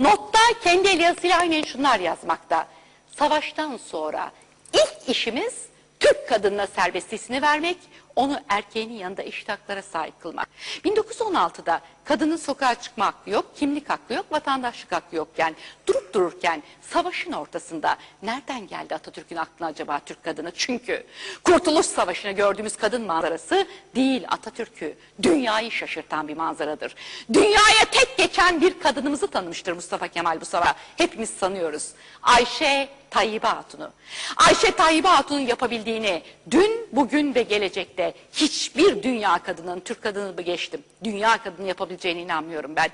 Notta kendi el yazısıyla aynen şunlar yazmakta. Savaştan sonra ilk işimiz Türk kadınına serbestliğini vermek, onu erkeğinin yanında eşit sahip kılmak. 1916'da kadının sokağa çıkma hakkı yok, kimlik hakkı yok, vatandaşlık hakkı yokken, durup dururken savaşın ortasında nereden geldi Atatürk'ün aklına acaba Türk kadını? Çünkü Kurtuluş Savaşı'nı gördüğümüz kadın manzarası değil Atatürk'ü, dünyayı şaşırtan bir manzaradır. Dünyaya tek geçen bir kadınımızı tanımıştır Mustafa Kemal bu sabah. Hepimiz sanıyoruz. Ayşe Tayyip Hatun'u. Ayşe Tayyip Hatun'un yapabildiğini dün, bugün ve gelecekte hiçbir dünya kadının, Türk kadını geçtim, dünya kadını yapabileceğine inanmıyorum ben.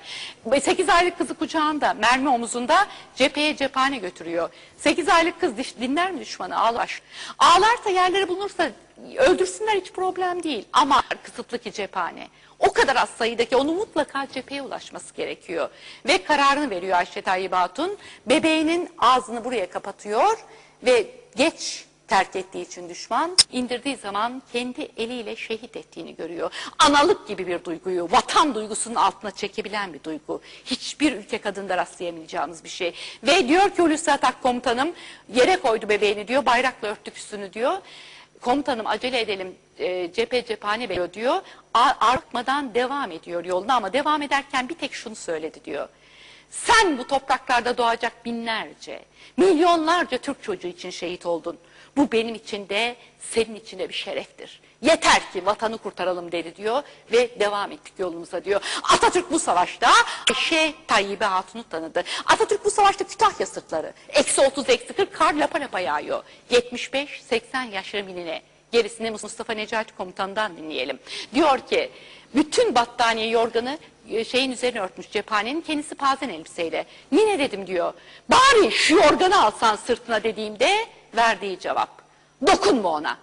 8 aylık kızı kucağında, mermi omuzunda cepheye cephane götürüyor. 8 aylık kız dinler mi düşmanı? Ağlar. Ağlarsa yerlere bulunursa öldürsünler hiç problem değil. Ama kısıtlı ki cephane. O kadar az sayıdaki onu mutlaka cepheye ulaşması gerekiyor. Ve kararını veriyor Ayşe Tayyip Hatun. Bebeğinin ağzını buraya kapatıyor ve geç terk ettiği için düşman indirdiği zaman kendi eliyle şehit ettiğini görüyor. Analık gibi bir duyguyu, vatan duygusunun altına çekebilen bir duygu. Hiçbir ülke kadında rastlayamayacağımız bir şey. Ve diyor ki Hulusi Atak komutanım yere koydu bebeğini diyor, bayrakla örttük üstünü diyor. Komutanım acele edelim e, cephe cephane veriyor diyor. A- Artmadan devam ediyor yoluna ama devam ederken bir tek şunu söyledi diyor. Sen bu topraklarda doğacak binlerce, milyonlarca Türk çocuğu için şehit oldun. Bu benim için de senin için de bir şereftir. Yeter ki vatanı kurtaralım dedi diyor ve devam ettik yolumuza diyor. Atatürk bu savaşta Ayşe Tayyip Hatun'u tanıdı. Atatürk bu savaşta Kütahya sırtları. Eksi 30 eksi 40 kar lapa lapa yağıyor. 75-80 yaşları minine. Gerisini Mustafa Necati komutandan dinleyelim. Diyor ki bütün battaniye yorganı e, şeyin üzerine örtmüş cephanenin kendisi pazen elbiseyle. Nine dedim diyor. Bari şu yorganı alsan sırtına dediğimde verdiği cevap. Dokunma ona.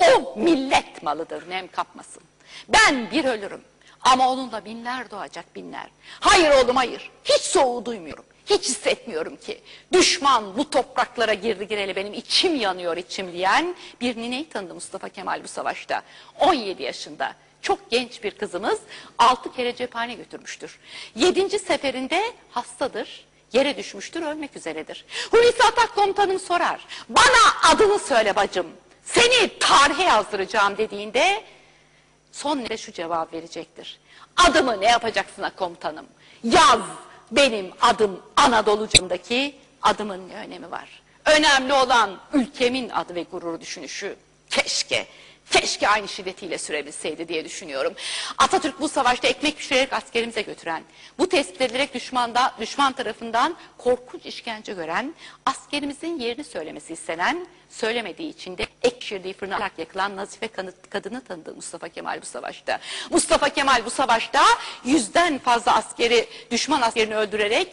O millet malıdır nem kapmasın. Ben bir ölürüm ama onunla binler doğacak binler. Hayır oğlum hayır. Hiç soğuğu duymuyorum. Hiç hissetmiyorum ki. Düşman bu topraklara girdi gireli benim içim yanıyor içim diyen bir nineyi tanıdı Mustafa Kemal bu savaşta. 17 yaşında. Çok genç bir kızımız 6 kere cephane götürmüştür. 7. seferinde hastadır. Yere düşmüştür, ölmek üzeredir. Hulusi Atak komutanım sorar. Bana adını söyle bacım. Seni tarihe yazdıracağım dediğinde son nefeste şu cevap verecektir. Adımı ne yapacaksın komutanım? Yaz benim adım Anadolu'cundaki adımın ne önemi var? Önemli olan ülkemin adı ve gururu düşünüşü. Keşke, keşke aynı şiddetiyle sürebilseydi diye düşünüyorum. Atatürk bu savaşta ekmek pişirerek askerimize götüren, bu tespit edilerek düşmanda, düşman tarafından korkunç işkence gören, askerimizin yerini söylemesi istenen, söylemediği için de pişirdiği fırına atarak yakılan nazife kadını tanıdı Mustafa Kemal bu savaşta. Mustafa Kemal bu savaşta yüzden fazla askeri, düşman askerini öldürerek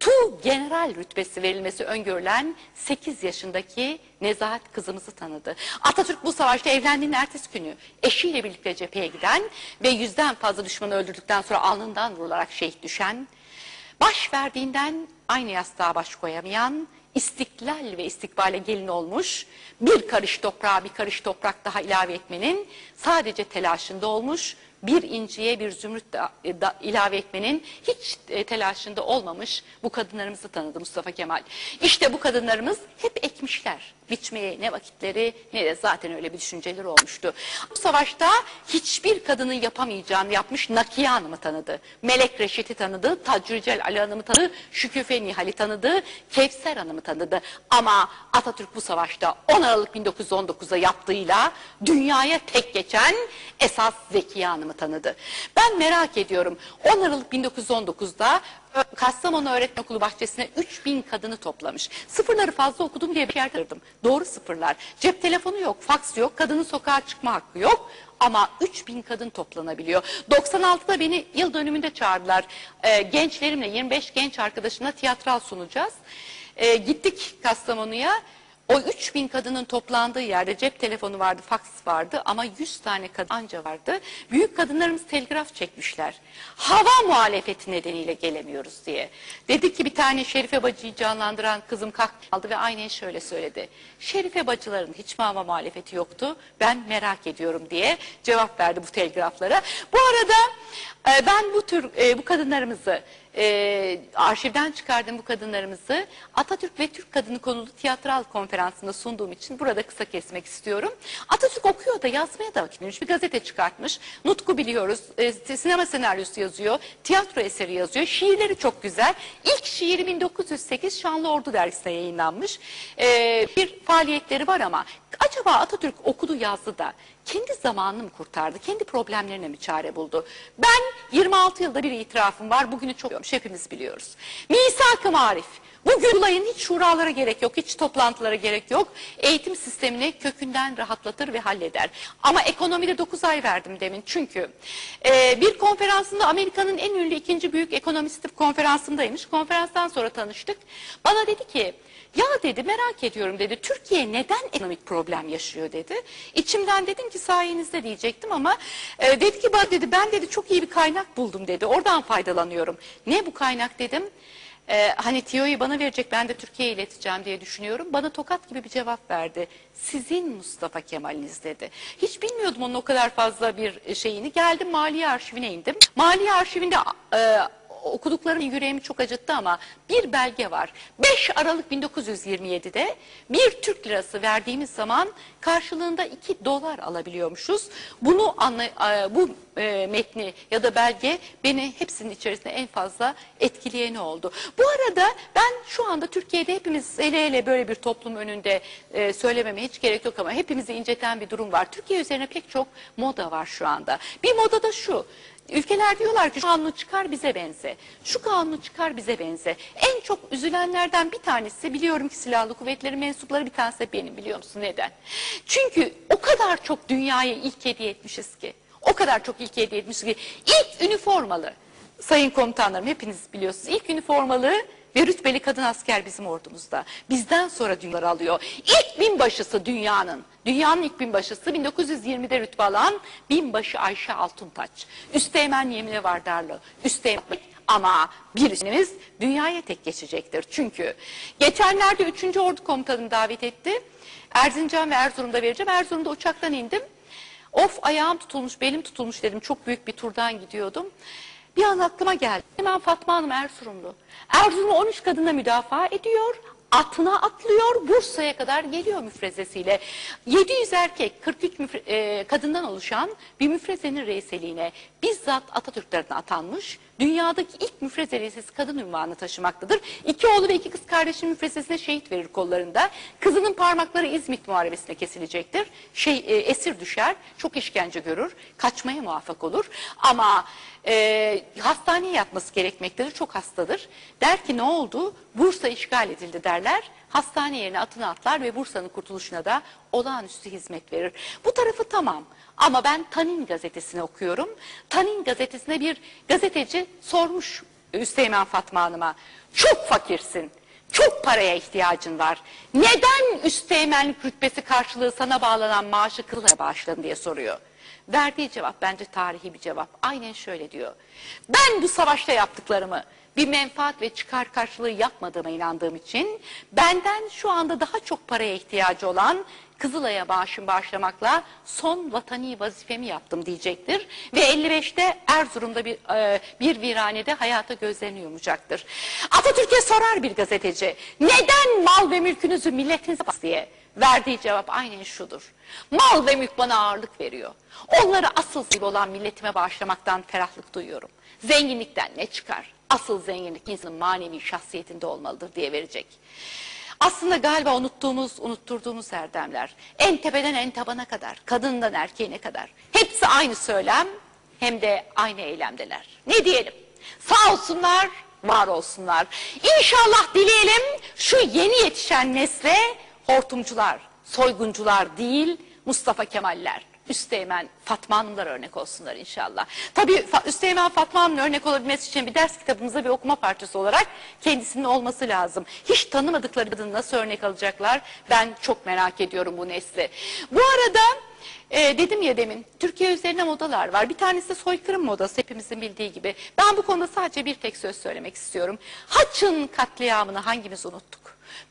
Tu general rütbesi verilmesi öngörülen 8 yaşındaki Nezahat kızımızı tanıdı. Atatürk bu savaşta evlendiğinin ertesi günü eşiyle birlikte cepheye giden ve yüzden fazla düşmanı öldürdükten sonra alnından vurularak şehit düşen, baş verdiğinden aynı yastığa baş koyamayan, istiklal ve istikbale gelin olmuş, bir karış toprağa bir karış toprak daha ilave etmenin sadece telaşında olmuş, bir inciye bir zümrüt da, e, da ilave etmenin hiç e, telaşında olmamış bu kadınlarımızı tanıdı Mustafa Kemal. İşte bu kadınlarımız hep ekmişler. Biçmeye ne vakitleri ne de zaten öyle bir düşünceleri olmuştu. Bu savaşta hiçbir kadının yapamayacağını yapmış Nakiye Hanım'ı tanıdı. Melek Reşit'i tanıdı, Tacricel Ali Hanım'ı tanıdı, Şüküfe Nihal'i tanıdı, Kevser Hanım'ı tanıdı. Ama Atatürk bu savaşta 10 Aralık 1919'da yaptığıyla dünyaya tek geçen esas Zekiye Hanım'ı tanıdı. Ben merak ediyorum 10 Aralık 1919'da Ö- Kastamonu Öğretmen Okulu bahçesine 3000 kadını toplamış. Sıfırları fazla okudum diye bir yerde aradım. Doğru sıfırlar. Cep telefonu yok, faks yok, kadının sokağa çıkma hakkı yok. Ama 3000 kadın toplanabiliyor. 96'da beni yıl dönümünde çağırdılar. Ee, gençlerimle 25 genç arkadaşımla tiyatral sunacağız. Ee, gittik Kastamonu'ya. O 3000 kadının toplandığı yerde cep telefonu vardı, faks vardı ama 100 tane kadın anca vardı. Büyük kadınlarımız telgraf çekmişler. Hava muhalefeti nedeniyle gelemiyoruz diye. Dedi ki bir tane Şerife Bacı'yı canlandıran kızım kalktı ve aynen şöyle söyledi. Şerife Bacıların hiç mi hava muhalefeti yoktu? Ben merak ediyorum diye cevap verdi bu telgraflara. Bu arada e, ben bu tür e, bu kadınlarımızı e, arşivden çıkardım bu kadınlarımızı. Atatürk ve Türk Kadını konulu tiyatral konferansında sunduğum için burada kısa kesmek istiyorum. Atatürk okuyor da yazmaya da vakit Bir gazete çıkartmış. Nutku biliyoruz. E, sinema senaryosu yazıyor. Tiyatro eseri yazıyor. Şiirleri çok güzel. İlk şiiri 1908 Şanlı Ordu dergisinde yayınlanmış. E, bir faaliyetleri var ama acaba Atatürk okudu yazdı da kendi zamanını mı kurtardı? Kendi problemlerine mi çare buldu? Ben 26 yılda bir itirafım var. Bugünü çok hepimiz biliyoruz. Misak-ı Marif. Bugün olayın hiç şuralara gerek yok, hiç toplantılara gerek yok. Eğitim sistemini kökünden rahatlatır ve halleder. Ama ekonomide 9 ay verdim demin. Çünkü e, bir konferansında Amerika'nın en ünlü ikinci büyük ekonomisti konferansındaymış. Konferanstan sonra tanıştık. Bana dedi ki ya dedi merak ediyorum dedi Türkiye neden ekonomik problem yaşıyor dedi. İçimden dedim ki sayenizde diyecektim ama e, dedi ki bana dedi ben dedi çok iyi bir kaynak buldum dedi. Oradan faydalanıyorum. Ne bu kaynak dedim. Ee, hani Tiyo'yu bana verecek ben de Türkiye'ye ileteceğim diye düşünüyorum. Bana tokat gibi bir cevap verdi. Sizin Mustafa Kemal'iniz dedi. Hiç bilmiyordum onun o kadar fazla bir şeyini. Geldim Maliye Arşivine indim. Maliye Arşivinde e, okuduklarım yüreğimi çok acıttı ama bir belge var. 5 Aralık 1927'de bir Türk lirası verdiğimiz zaman karşılığında 2 dolar alabiliyormuşuz. Bunu anla, bu e, metni ya da belge beni hepsinin içerisinde en fazla etkileyeni oldu. Bu arada ben şu anda Türkiye'de hepimiz hele hele böyle bir toplum önünde e, söylememe hiç gerek yok ama hepimizi inceten bir durum var. Türkiye üzerine pek çok moda var şu anda. Bir moda da şu. Ülkeler diyorlar ki şu kanunu çıkar bize benze. Şu kanunu çıkar bize benze. En çok üzülenlerden bir tanesi biliyorum ki silahlı kuvvetleri mensupları bir tanesi benim biliyor musun neden? Çünkü o kadar çok dünyaya ilk hediye etmişiz ki. O kadar çok ilk hediye etmişiz ki. İlk üniformalı sayın komutanlarım hepiniz biliyorsunuz. İlk üniformalı ve rütbeli kadın asker bizim ordumuzda. Bizden sonra dünyaları alıyor. İlk binbaşısı dünyanın. Dünyanın ilk binbaşısı 1920'de rütbe alan binbaşı Ayşe Altuntaç. Üsteğmen Yemine Vardarlı. Üsteğmen ama bir işimiz dünyaya tek geçecektir. Çünkü geçenlerde 3. Ordu Komutanım davet etti. Erzincan ve Erzurum'da vereceğim. Erzurum'da uçaktan indim. Of ayağım tutulmuş, belim tutulmuş dedim. Çok büyük bir turdan gidiyordum. Bir an aklıma geldi. Hemen Fatma Hanım Erzurumlu. Erzurum'u 13 kadına müdafaa ediyor. Atına atlıyor, Bursa'ya kadar geliyor müfrezesiyle. 700 erkek, 43 müfre, e, kadından oluşan bir müfrezenin reiseliğine bizzat Atatürk tarafından atanmış. Dünyadaki ilk reisesi kadın ünvanı taşımaktadır. İki oğlu ve iki kız kardeşin müfrezesine şehit verir kollarında. Kızının parmakları İzmit muharebesine kesilecektir. Şey, e, esir düşer, çok işkence görür, kaçmaya muvaffak olur. Ama e, hastaneye yatması gerekmektedir, çok hastadır. Der ki ne oldu? Bursa işgal edildi derler. Hastane yerine atını atlar ve Bursa'nın kurtuluşuna da olağanüstü hizmet verir. Bu tarafı tamam. Ama ben Tanin gazetesini okuyorum. Tanin gazetesine bir gazeteci sormuş Üsteğmen Fatma Hanım'a. Çok fakirsin. Çok paraya ihtiyacın var. Neden üsteğmenlik rütbesi karşılığı sana bağlanan maaşı kılığa bağışladın diye soruyor. Verdiği cevap bence tarihi bir cevap. Aynen şöyle diyor. Ben bu savaşta yaptıklarımı bir menfaat ve çıkar karşılığı yapmadığıma inandığım için benden şu anda daha çok paraya ihtiyacı olan Kızılay'a bağışım bağışlamakla son vatani vazifemi yaptım diyecektir. Ve 55'te Erzurum'da bir, e, bir viranede hayata gözlerini yumacaktır. Atatürk'e sorar bir gazeteci neden mal ve mülkünüzü milletinize diye verdiği cevap aynen şudur. Mal ve mülk bana ağırlık veriyor. Onları asıl gibi olan milletime bağışlamaktan ferahlık duyuyorum. Zenginlikten ne çıkar? Asıl zenginlik insanın manevi şahsiyetinde olmalıdır diye verecek. Aslında galiba unuttuğumuz, unutturduğumuz erdemler. En tepeden en tabana kadar, kadından erkeğine kadar. Hepsi aynı söylem hem de aynı eylemdeler. Ne diyelim? Sağ olsunlar, var olsunlar. İnşallah dileyelim şu yeni yetişen nesle hortumcular, soyguncular değil Mustafa Kemaller. Üsteğmen Fatma Hanımlar örnek olsunlar inşallah. Tabii Üsteğmen Fatma Hanım'ın örnek olabilmesi için bir ders kitabımıza bir okuma parçası olarak kendisinin olması lazım. Hiç tanımadıkları kadını nasıl örnek alacaklar ben çok merak ediyorum bu nesli. Bu arada e, dedim ya demin Türkiye üzerine modalar var. Bir tanesi de soykırım modası hepimizin bildiği gibi. Ben bu konuda sadece bir tek söz söylemek istiyorum. Haçın katliamını hangimiz unuttuk?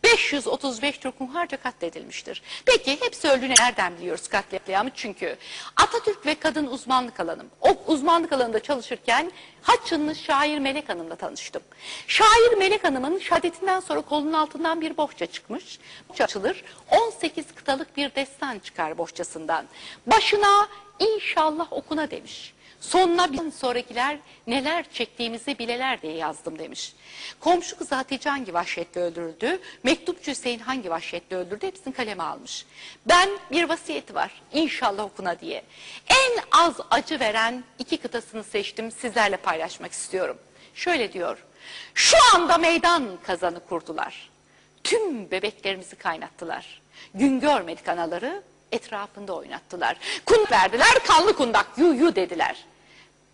535 Türk hunharca katledilmiştir. Peki hepsi öldüğünü nereden biliyoruz katliamı? Çünkü Atatürk ve kadın uzmanlık alanım. O uzmanlık alanında çalışırken Haçınlı şair Melek Hanım'la tanıştım. Şair Melek Hanım'ın şehadetinden sonra kolunun altından bir bohça çıkmış. Açılır. 18 kıtalık bir destan çıkar bohçasından. Başına inşallah okuna demiş. Sonuna bir sonrakiler neler çektiğimizi bileler diye yazdım demiş. Komşu kızı Hatice hangi vahşetle öldürüldü? Mektupçu Hüseyin hangi vahşetle öldürdü? Hepsini kaleme almış. Ben bir vasiyeti var. İnşallah okuna diye. En az acı veren iki kıtasını seçtim. Sizlerle paylaşmak istiyorum. Şöyle diyor. Şu anda meydan kazanı kurdular. Tüm bebeklerimizi kaynattılar. Gün görmedik anaları etrafında oynattılar. Kundak verdiler, kanlı kundak, yu yu dediler.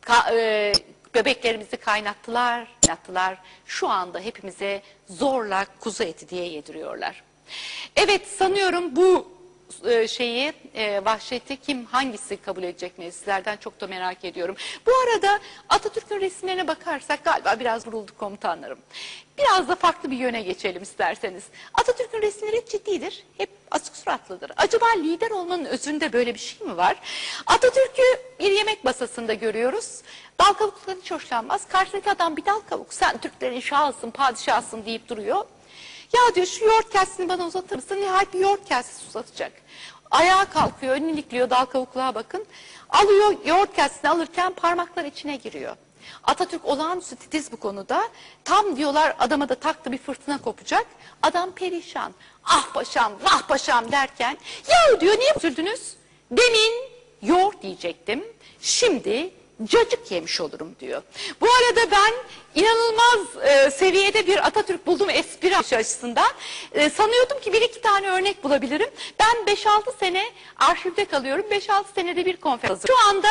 Ka e, bebeklerimizi kaynattılar, kaynattılar. Şu anda hepimize zorla kuzu eti diye yediriyorlar. Evet sanıyorum bu e, şeyi e, vahşeti kim hangisi kabul edecek meclislerden çok da merak ediyorum. Bu arada Atatürk'ün resimlerine bakarsak galiba biraz vurulduk komutanlarım. Biraz da farklı bir yöne geçelim isterseniz. Atatürk'ün resimleri hep ciddidir, hep açık suratlıdır. Acaba lider olmanın özünde böyle bir şey mi var? Atatürk'ü bir yemek masasında görüyoruz. Dal kavuklarından hiç hoşlanmaz. Karşısındaki adam bir dal kavuk, sen Türklerin şahısın, padişahsın deyip duruyor. Ya diyor şu yoğurt kasesini bana uzatır mısın? Nihayet bir yoğurt kasesi uzatacak. Ayağa kalkıyor, önünü dal kavukluğa bakın. Alıyor yoğurt kasesini alırken parmaklar içine giriyor. Atatürk olağanüstü titiz bu konuda. Tam diyorlar adama da taktı bir fırtına kopacak. Adam perişan. Ah paşam, vah paşam derken. Ya diyor niye üzüldünüz? Demin yoğurt yiyecektim. Şimdi cacık yemiş olurum diyor. Bu arada ben inanılmaz e, seviyede bir Atatürk buldum espri açısından. E, sanıyordum ki bir iki tane örnek bulabilirim. Ben 5-6 sene arşivde kalıyorum. 5-6 senede bir konferans. Şu anda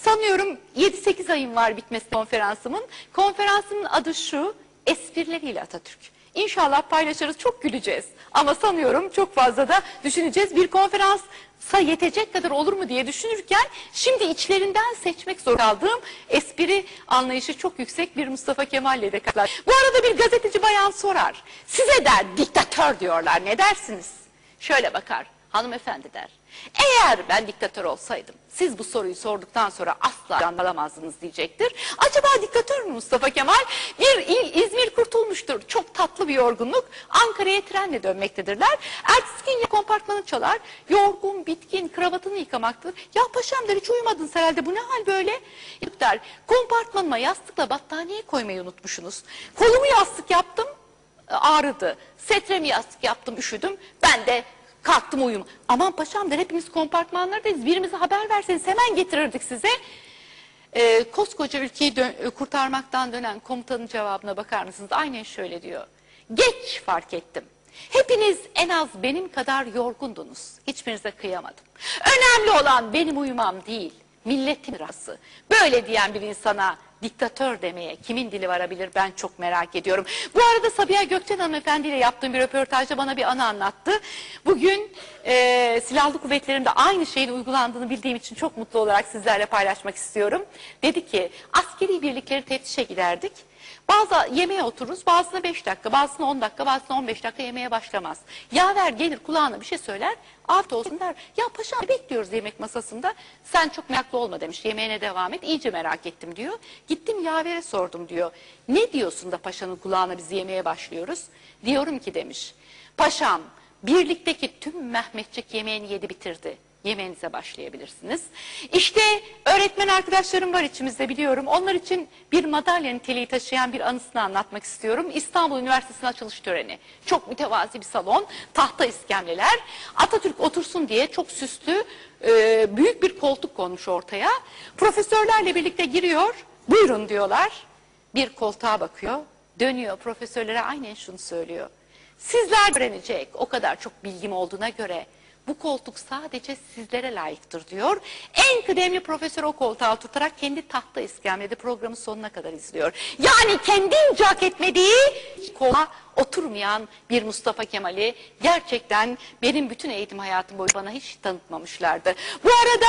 sanıyorum 7-8 ayım var bitmesi konferansımın. Konferansımın adı şu, esprileriyle Atatürk. İnşallah paylaşırız, çok güleceğiz. Ama sanıyorum çok fazla da düşüneceğiz. Bir konferansa yetecek kadar olur mu diye düşünürken şimdi içlerinden seçmek zor kaldığım espri anlayışı çok yüksek bir Mustafa Kemal'le de katlar. Bu arada bir gazeteci bayan sorar. Size der diktatör diyorlar ne dersiniz? Şöyle bakar hanımefendi der. Eğer ben diktatör olsaydım siz bu soruyu sorduktan sonra asla anlamazdınız diyecektir. Acaba diktatör mü Mustafa Kemal? Bir İ- İzmir kurtulmuştur. Çok tatlı bir yorgunluk. Ankara'ya trenle dönmektedirler. Ertesi gün kompartmanı çalar. Yorgun, bitkin, kravatını yıkamaktır. Ya paşam der hiç uyumadınız herhalde bu ne hal böyle? Der kompartmanıma yastıkla battaniye koymayı unutmuşsunuz. Kolumu yastık yaptım ağrıdı. Setremi yastık yaptım üşüdüm. Ben de kalktım uyum. Aman paşam der hepimiz kompartmanlardayız. Birimize haber verseniz hemen getirirdik size. Ee, koskoca ülkeyi dö- kurtarmaktan dönen komutanın cevabına bakar mısınız? Aynen şöyle diyor. Geç fark ettim. Hepiniz en az benim kadar yorgundunuz. Hiçbirinize kıyamadım. Önemli olan benim uyumam değil, milletin rası. Böyle diyen bir insana diktatör demeye kimin dili varabilir ben çok merak ediyorum. Bu arada Sabiha Gökçen hanımefendiyle yaptığım bir röportajda bana bir anı anlattı. Bugün e, silahlı kuvvetlerimde aynı şeyin uygulandığını bildiğim için çok mutlu olarak sizlerle paylaşmak istiyorum. Dedi ki askeri birlikleri teftişe giderdik. Bazı yemeğe otururuz, bazısına 5 dakika, bazısına 10 dakika, bazısına 15 dakika yemeğe başlamaz. Yaver gelir kulağına bir şey söyler, afiyet olsun der. Ya paşam bekliyoruz yemek masasında? Sen çok meraklı olma demiş, yemeğine devam et. İyice merak ettim diyor. Gittim yavere sordum diyor. Ne diyorsun da paşanın kulağına biz yemeğe başlıyoruz? Diyorum ki demiş, paşam birlikteki tüm Mehmetçik yemeğini yedi bitirdi yemeğinize başlayabilirsiniz. İşte öğretmen arkadaşlarım var içimizde biliyorum. Onlar için bir madalya niteliği taşıyan bir anısını anlatmak istiyorum. İstanbul Üniversitesi'nin açılış töreni. Çok mütevazi bir salon, tahta iskemleler. Atatürk otursun diye çok süslü e, büyük bir koltuk konmuş ortaya. Profesörlerle birlikte giriyor. Buyurun diyorlar. Bir koltuğa bakıyor. Dönüyor profesörlere aynen şunu söylüyor. Sizler öğrenecek o kadar çok bilgim olduğuna göre bu koltuk sadece sizlere layıktır diyor. En kıdemli profesör o koltuğa oturarak kendi tahta iskemlede programı sonuna kadar izliyor. Yani kendince hak etmediği koluna oturmayan bir Mustafa Kemal'i gerçekten benim bütün eğitim hayatım boyu bana hiç tanıtmamışlardı. Bu arada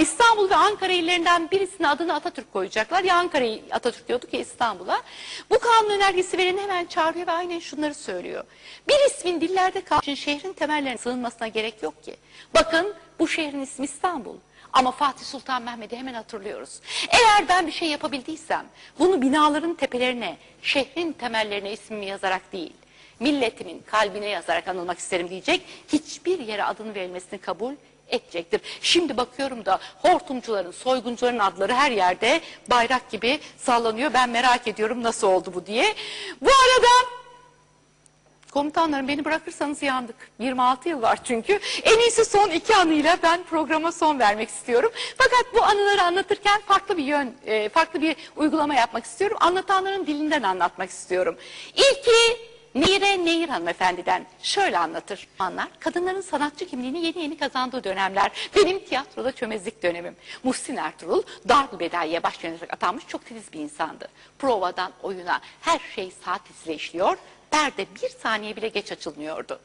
İstanbul ve Ankara illerinden birisine adını Atatürk koyacaklar. Ya Ankara'yı Atatürk diyorduk ya İstanbul'a. Bu kanun önergesi vereni hemen çağırıyor ve aynen şunları söylüyor. Bir ismin dillerde için şehrin temellerine sığınmasına gerek yok ki. Bakın bu şehrin ismi İstanbul. Ama Fatih Sultan Mehmet'i hemen hatırlıyoruz. Eğer ben bir şey yapabildiysem bunu binaların tepelerine, şehrin temellerine ismimi yazarak değil, milletimin kalbine yazarak anılmak isterim diyecek, hiçbir yere adını verilmesini kabul edecektir. Şimdi bakıyorum da hortumcuların, soyguncuların adları her yerde bayrak gibi sallanıyor. Ben merak ediyorum nasıl oldu bu diye. Bu arada Komutanlarım beni bırakırsanız yandık. 26 yıl var çünkü. En iyisi son iki anıyla ben programa son vermek istiyorum. Fakat bu anıları anlatırken farklı bir yön, e, farklı bir uygulama yapmak istiyorum. Anlatanların dilinden anlatmak istiyorum. İlki Nehire Nehir hanımefendiden şöyle anlatır. Anlar, kadınların sanatçı kimliğini yeni yeni kazandığı dönemler. Benim tiyatroda çömezlik dönemim. Muhsin Ertuğrul, Darül Bedai'ye baş yönetmek atanmış çok titiz bir insandı. Provadan oyuna her şey saat işliyor perde bir saniye bile geç açılmıyordu.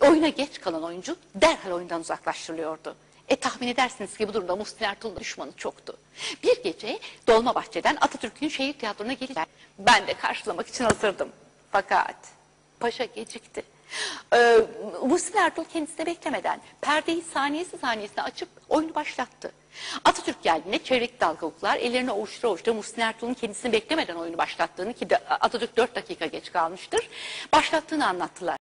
Oyuna geç kalan oyuncu derhal oyundan uzaklaştırılıyordu. E tahmin edersiniz ki bu durumda Muhsin Ertuğrul'un düşmanı çoktu. Bir gece Dolmabahçe'den Atatürk'ün şehir tiyatrona gelecek. Ben de karşılamak için hazırdım. Fakat paşa gecikti. Ee, Muhsin Ertuğrul kendisini beklemeden perdeyi saniyesi saniyesine açıp oyunu başlattı. Atatürk geldiğinde çeyrek dalgalıklar ellerini ovuştura ovuştura Muhsin Ertuğrul'un kendisini beklemeden oyunu başlattığını ki Atatürk 4 dakika geç kalmıştır. Başlattığını anlattılar.